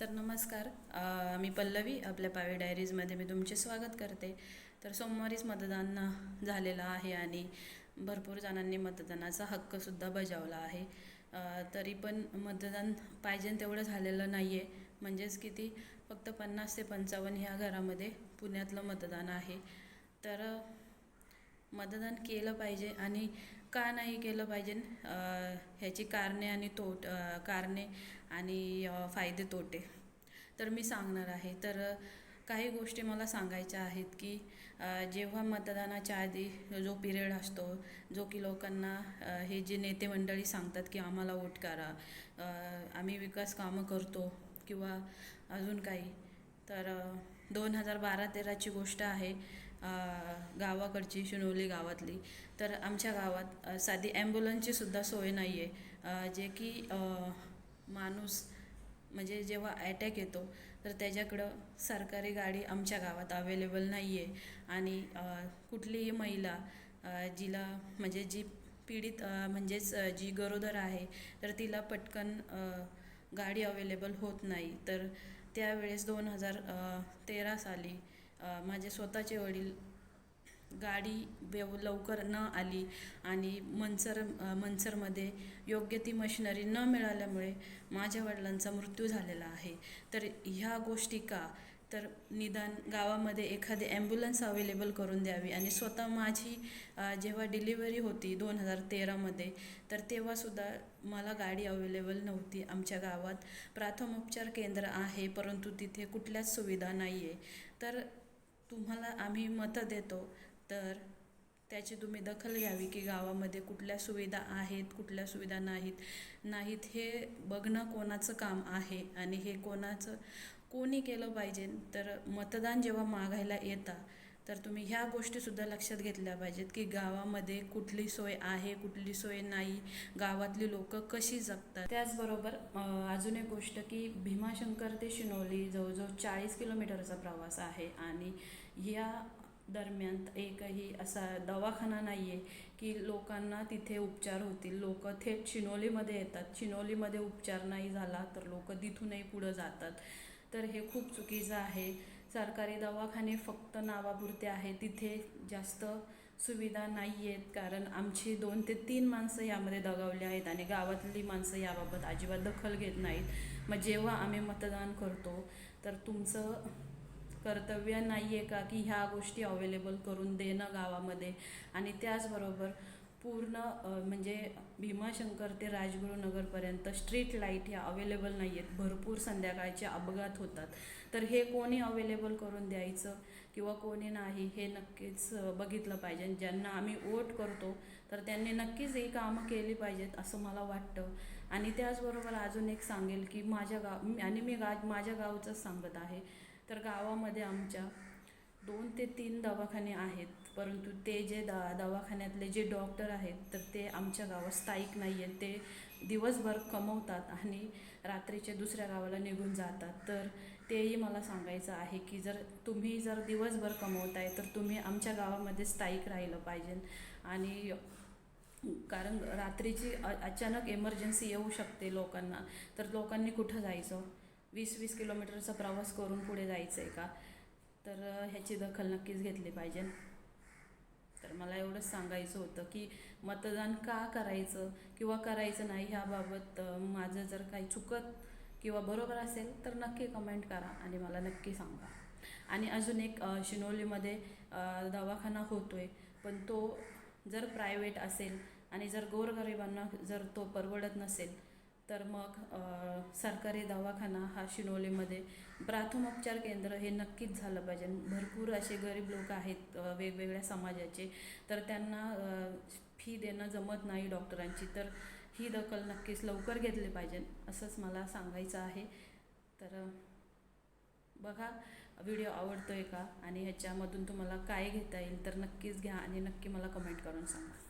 तर नमस्कार. मी पल्लवी आपल्या पावे डायरीजमध्ये मी तुमचे स्वागत करते. तर सोमवारीच मतदान झालेलं आहे आणि भरपूर जणांनी मतदानाचा हक्कसुद्धा बजावला आहे. तरी पण मतदान पाहिजे तेवढं झालेलं नाही आहे म्हणजेच किती? फक्त पन्नास ते पंचावन्न ह्या घरामध्ये पुण्यातलं मतदान आहे. तर मतदान केलं पाहिजे आणि का नाही केलं पाहिजे? ह्याची कारणे आणि तोट कारणे आणि फायदे तोटे. तर मी सांगणार आहे. तर काही गोष्टी मला सांगायच्या आहेत की जेव्हा मतदानाच्या आधी जो पिरियड असतो जो की लोकांना हे जे नेते मंडळी सांगतात की आम्हाला वोट करा आम्ही विकास कामं करतो किंवा अजून काही तर दोन हजार बारा तेराची गोष्ट आहे. गावाकडची शिनोली गावातली. तर आमच्या गावात साधी ॲम्ब्युलन्सची सुद्धा सोय नाही आहे जे की माणूस म्हणजे जेव्हा अटॅक येतो तर त्याच्याकडं सरकारी गाडी आमच्या गावात अवेलेबल नाही आहे आणि कुठलीही महिला जिला म्हणजे जी पीडित म्हणजेच जी गरोदर आहे तर तिला पटकन गाडी अवेलेबल होत नाही. तर त्यावेळेस दोन हजार तेरा साली माझे स्वतःचे वडील गाडी व्यव लवकर न आली आणि मनसर मनसरमध्ये योग्य ती मशिनरी न मिळाल्यामुळे माझ्या वडिलांचा मृत्यू झालेला आहे. तर ह्या गोष्टी का? तर निदान गावामध्ये एखादी ॲम्ब्युलन्स अवेलेबल करून द्यावी आणि स्वतः माझी जेव्हा डिलिव्हरी होती दोन हजार तेरामध्ये तर तेव्हासुद्धा मला गाडी अवेलेबल नव्हती. आमच्या गावात प्राथमोपचार केंद्र आहे परंतु तिथे कुठल्याच सुविधा नाही आहे तर तुम्हाला आम्ही मतं देतो तर त्याची तुम्ही दखल घ्यावी की गावामध्ये कुठल्या सुविधा आहेत कुठल्या सुविधा नाहीत. नाहीत हे बघणं कोणाचं काम आहे आणि हे कोणाचं कोणी केलं पाहिजे तर मतदान जेव्हा मागायला येता तर तुम्ही ह्या गोष्टीसुद्धा लक्षात घेतल्या पाहिजेत की गावामध्ये कुठली सोय आहे कुठली सोय नाही गावातली लोक कशी जगतात. त्याचबरोबर अजून एक गोष्ट की भीमाशंकर ते शिनोली जवळजवळ चाळीस किलोमीटरचा प्रवास आहे आणि या दरम्यान एकही असा दवाखाना नाही आहे की लोकांना तिथे उपचार होतील. लोक थेट चिनोलीमध्ये येतात. चिनोलीमध्ये उपचार नाही झाला तर लोक तिथूनही पुढं जातात. तर हे खूप चुकीचं आहे. सरकारी दवाखाने फक्त नावापुरते आहे तिथे जास्त सुविधा नाही आहेत कारण आमची दोन ते तीन माणसं यामध्ये दगावली आहेत आणि गावातली माणसं याबाबत अजिबात दखल घेत नाहीत. मग जेव्हा आम्ही मतदान करतो तर तुमचं कर्तव्य नाही आहे का की ह्या गोष्टी अवेलेबल करून देणं गावामध्ये? आणि त्याचबरोबर पूर्ण म्हणजे भीमाशंकर ते राजगुरुनगरपर्यंत स्ट्रीट लाइट ह्या अवेलेबल नाही आहेत भरपूर संध्याकाळचे अपघात होतात. तर हे कोणी अवेलेबल करून द्यायचं किंवा कोणी नाही हे नक्कीच बघितलं पाहिजे. ज्यांना आम्ही वोट करतो तर त्यांनी नक्कीच ही कामं केली पाहिजेत असं मला वाटतं. आणि त्याचबरोबर अजून एक सांगेल की माझ्या गाव आणि मी गा माझ्या गावचंच सांगत आहे. तर गावामध्ये आमच्या दोन ते तीन दवाखाने आहेत परंतु ते जे द दवाखान्यातले जे डॉक्टर आहेत तर ते आमच्या गावात स्थायिक नाही आहेत ते दिवसभर कमवतात आणि रात्रीचे दुसऱ्या गावाला निघून जातात. तर तेही मला सांगायचं आहे की जर तुम्ही जर दिवसभर कमवताय तर तुम्ही आमच्या गावामध्ये स्थायिक राहिलं पाहिजे. आणि कारण रात्रीची अचानक इमर्जन्सी येऊ शकते लोकांना. तर लोकांनी कुठं जायचं? वीस वीस किलोमीटरचा प्रवास करून पुढे जायचं आहे का? तर ह्याची दखल नक्कीच घेतली पाहिजे. तर मला एवढंच सांगायचं होतं की मतदान का करायचं किंवा करायचं नाही ह्याबाबत माझं जर काही चुकत किंवा बरोबर असेल तर नक्की कमेंट करा आणि मला नक्की सांगा. आणि अजून एक शिनोलीमध्ये दवाखाना होतो आहे पण तो जर प्रायव्हेट असेल आणि जर गोरगरिबांना जर तो परवडत नसेल तर मग सरकारी दवाखाना हा शिनोलीमध्ये प्राथमोपचार केंद्र हे नक्कीच झालं पाहिजे. भरपूर असे गरीब लोक आहेत वेगवेगळ्या समाजाचे. तर त्यांना फी देणं जमत नाही डॉक्टरांची. तर ही दखल नक्कीच लवकर घेतली पाहिजे असंच मला सांगायचं आहे. तर बघा व्हिडिओ आवडतो आहे का? आणि ह्याच्यामधून तुम्हाला काय घेता येईल? तर नक्कीच घ्या आणि नक्की मला कमेंट करून सांगा.